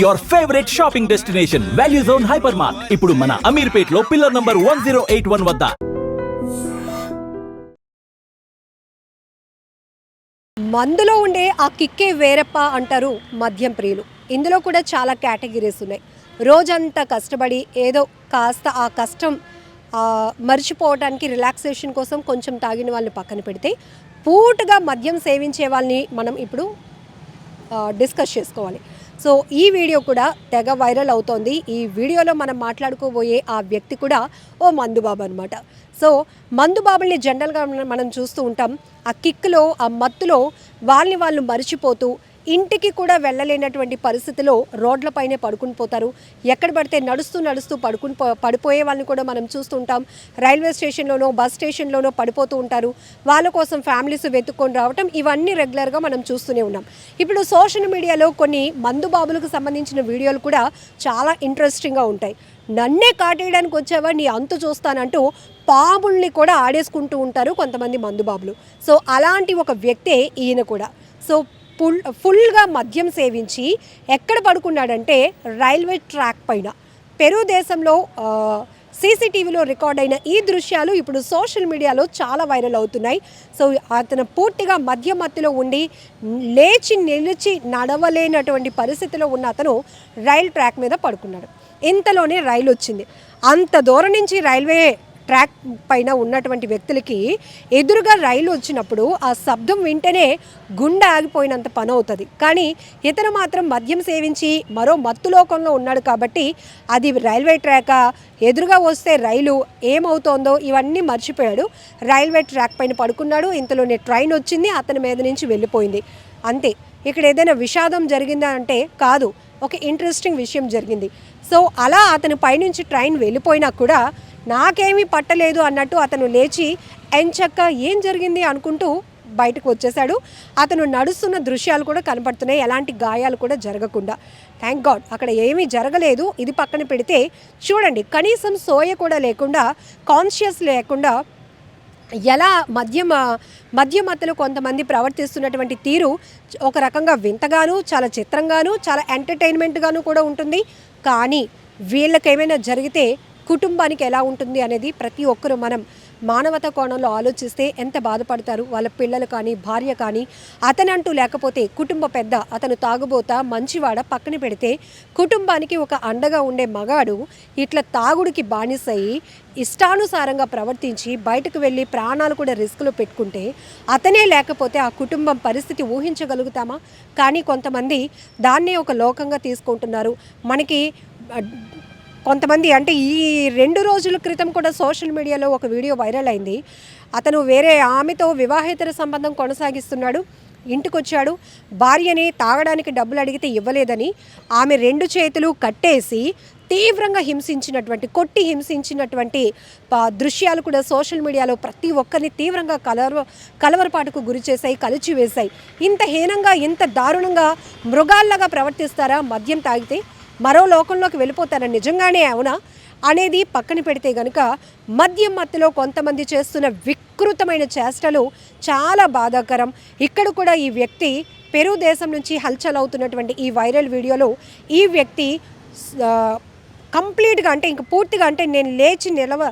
Your favourite shopping destination value zone hyper mart ఇప్పుడు మన అమీర్పేట్లో pillar number one zero eight one వద్ద. మందులో ఉండే ఆ కిక్కే వేరప్ప అంటారు మద్యం ప్రియులు. ఇందులో కూడా చాలా కేటగిరీస్ ఉన్నాయి. రోజంతా కష్టపడి ఏదో కాస్త ఆ కష్టం మర్చిపోవడానికి రిలాక్సేషన్ కోసం కొంచెం తాగిన వాళ్ళని పక్కన పెడితే పూటగా మద్యం సేవించే వాళ్ళని మనం ఇప్పుడు డిస్కస్ చేసుకోవాలి. సో ఈ వీడియో కూడా తెగ వైరల్ అవుతోంది. ఈ వీడియోలో మనం మాట్లాడుకోబోయే ఆ వ్యక్తి కూడా ఓ మందుబాబు అనమాట సో మందుబాబుల్ని జనరల్గా మనం- చూస్తూ ఉంటాం. ఆ కిక్లో ఆ మత్తులో వాళ్ళని వాళ్ళు మరిచిపోతూ ఇంటికి కూడా వెళ్ళలేనటువంటి పరిస్థితిలో రోడ్లపైనే పడుకుని పోతారు. ఎక్కడ పడితే నడుస్తూ నడుస్తూ పడుకుని పో- పడిపోయే వాళ్ళని కూడా మనం చూస్తుంటాం. రైల్వే స్టేషన్లోనో బస్ స్టేషన్లోనో పడిపోతూ ఉంటారు. వాళ్ళ కోసం ఫ్యామిలీస్ వెతుక్కొని రావటం ఇవన్నీ రెగ్యులర్గా మనం చూస్తూనే ఉన్నాం. ఇప్పుడు సోషల్ మీడియాలో కొన్ని మందు బాబులకు సంబంధించిన వీడియోలు కూడా చాలా ఇంట్రెస్టింగ్గా ఉంటాయి. నన్నే కాటేయడానికి వచ్చావా నీ అంతు చూస్తానంటూ పాముల్ని కూడా ఆడేసుకుంటూ ఉంటారు కొంతమంది మందుబాబులు సో అలాంటి ఒక వ్యక్తే ఈయన కూడా. సో ఫుల్ ఫుల్గా మద్యం సేవించి ఎక్కడ పడుకున్నాడంటే రైల్వే ట్రాక్ పైన. పెరు దేశంలో సీసీటీవీలో రికార్డ్ అయిన ఈ దృశ్యాలు ఇప్పుడు సోషల్ మీడియాలో చాలా వైరల్ అవుతున్నాయి. సో అతను పూర్తిగా మధ్య మత్తులో ఉండి లేచి నిలిచి నడవలేనటువంటి పరిస్థితిలో ఉన్న అతను రైల్ ట్రాక్ మీద పడుకున్నాడు. ఇంతలోనే రైలు వచ్చింది అంత దూరం నుంచి రైల్వే ట్రాక్ పైన ఉన్నటువంటి వ్యక్తులకి ఎదురుగా రైలు వచ్చినప్పుడు ఆ శబ్దం వింటేనే గుండె ఆగిపోయినంత పని అవుతుంది. కానీ ఇతను మాత్రం మద్యం సేవించి మరో మత్తు లోకంలో ఉన్నాడు కాబట్టి అది రైల్వే ట్రాకా ఎదురుగా వస్తే రైలు ఏమవుతోందో ఇవన్నీ మర్చిపోయాడు. రైల్వే ట్రాక్ పైన పడుకున్నాడు. ఇంతలోనే ట్రైన్ వచ్చింది. అతని మీద నుంచి వెళ్ళిపోయింది. అంతే. ఇక్కడ ఏదైనా విషాదం జరిగిందా అంటే కాదు. ఒక ఇంట్రెస్టింగ్ విషయం జరిగింది. సో అలా అతని పైనుంచి ట్రైన్ వెళ్ళిపోయినా కూడా నాకేమీ పట్టలేదు అన్నట్టు అతను లేచి ఎంచక్క ఏం జరిగింది? అనుకుంటూ బయటకు వచ్చేసాడు అతను నడుస్తున్న దృశ్యాలు కూడా కనపడుతున్నాయి. ఎలాంటి గాయాలు కూడా జరగకుండా. థ్యాంక్ గాడ్ అక్కడ ఏమీ జరగలేదు. ఇది పక్కన పెడితే చూడండి కనీసం సోయ కూడా లేకుండా కాన్షియస్ లేకుండా ఎలా మద్యం మధ్యమతలు కొంతమంది ప్రవర్తిస్తున్నటువంటి తీరు ఒక రకంగా వింతగాను చాలా చిత్రంగాను చాలా ఎంటర్టైన్మెంట్గాను కూడా ఉంటుంది. కానీ వీళ్ళకేమైనా జరిగితే కుటుంబానికి ఎలా ఉంటుంది అనేది ప్రతి ఒక్కరూ మనం మానవత కోణంలో ఆలోచిస్తే ఎంత బాధపడతారు? వాళ్ళ పిల్లలు కానీ భార్య కానీ అతనంటూ లేకపోతే కుటుంబ పెద్ద అతను తాగుబోత మంచివాడ పక్కన పెడితే కుటుంబానికి ఒక అండగా ఉండే మగాడు ఇట్లా తాగుడికి బానిసయి ఇష్టానుసారంగా ప్రవర్తించి బయటకు వెళ్ళి ప్రాణాలు కూడా రిస్క్లో పెట్టుకుంటే అతనే లేకపోతే ఆ కుటుంబం పరిస్థితి ఊహించగలుగుతామా? కానీ కొంతమంది దాన్నే ఒక లోకంగా తీసుకుంటున్నారు. మనకి కొంతమంది అంటే ఈ రెండు రోజుల క్రితం కూడా సోషల్ మీడియాలో ఒక వీడియో వైరల్ అయింది. అతను వేరే ఆమెతో వివాహేతర సంబంధం కొనసాగిస్తున్నాడు. ఇంటికొచ్చాడు. భార్యని తాగడానికి డబ్బులు అడిగితే ఇవ్వలేదని ఆమె రెండు చేతులు కట్టేసి తీవ్రంగా హింసించినటువంటి కొట్టి హింసించినటువంటి దృశ్యాలు కూడా సోషల్ మీడియాలో ప్రతి ఒక్కరిని తీవ్రంగా కలవ కలవరపాటుకు గురి చేశాయి కలిచివేశాయి. ఇంత హీనంగా ఇంత దారుణంగా మృగాల్లాగా ప్రవర్తిస్తారా మద్యం తాగితే? మరో లోకంలోకి వెళ్ళిపోతారని నిజంగానే అవునా? అనేది పక్కన పెడితే గనుక మద్యం మత్తులో కొంతమంది చేస్తున్న వికృతమైన చేష్టలు చాలా బాధాకరం. ఇక్కడ కూడా ఈ వ్యక్తి పెరు దేశం నుంచి హల్చల్ అవుతున్నటువంటి ఈ వైరల్ వీడియోలో ఈ వ్యక్తి కంప్లీట్గా అంటే ఇంక పూర్తిగా అంటే నేను లేచి నిలవ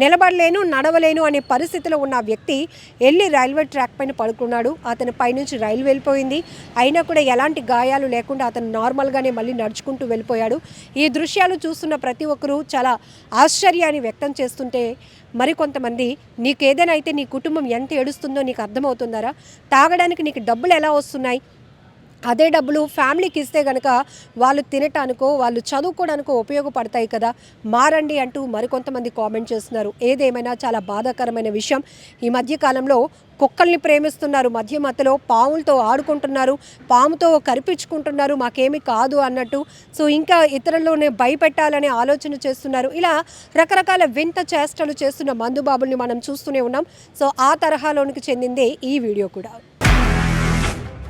నిలబడలేను నడవలేను అనే పరిస్థితిలో ఉన్న వ్యక్తి వెళ్ళి రైల్వే ట్రాక్ పైన పడుకున్నాడు. అతని పైనుంచి రైలు వెళ్ళిపోయింది. అయినా కూడా ఎలాంటి గాయాలు లేకుండా అతను నార్మల్గానే మళ్ళీ నడుచుకుంటూ వెళ్ళిపోయాడు. ఈ దృశ్యాలు చూస్తున్న ప్రతి ఒక్కరూ చాలా ఆశ్చర్యాన్ని వ్యక్తం చేస్తుంటే మరికొంతమంది నీకు ఏదైనా అయితే నీ కుటుంబం ఎంత ఏడుస్తుందో నీకు అర్థమవుతుందారా? తాగడానికి నీకు డబ్బులు ఎలా వస్తున్నాయి? అదే డబ్బులు ఫ్యామిలీకి ఇస్తే కనుక వాళ్ళు తినటానికో వాళ్ళు చదువుకోవడానికో ఉపయోగపడతాయి కదా. మారండి అంటూ మరికొంతమంది కామెంట్ చేస్తున్నారు. ఏదేమైనా చాలా బాధాకరమైన విషయం. ఈ మధ్యకాలంలో కుక్కల్ని ప్రేమిస్తున్నారు. మధ్య మధ్యలో పాములతో ఆడుకుంటున్నారు. పాముతో కరిపించుకుంటున్నారు. మాకేమీ కాదు అన్నట్టు. సో ఇంకా ఇతరుల్లోనే భయపెట్టాలనే ఆలోచన చేస్తున్నారు. ఇలా రకరకాల వింత చేష్టలు చేస్తున్న మందుబాబుల్ని మనం చూస్తూనే ఉన్నాం. సో ఆ తరహాలోనికి చెందిందే ఈ వీడియో కూడా.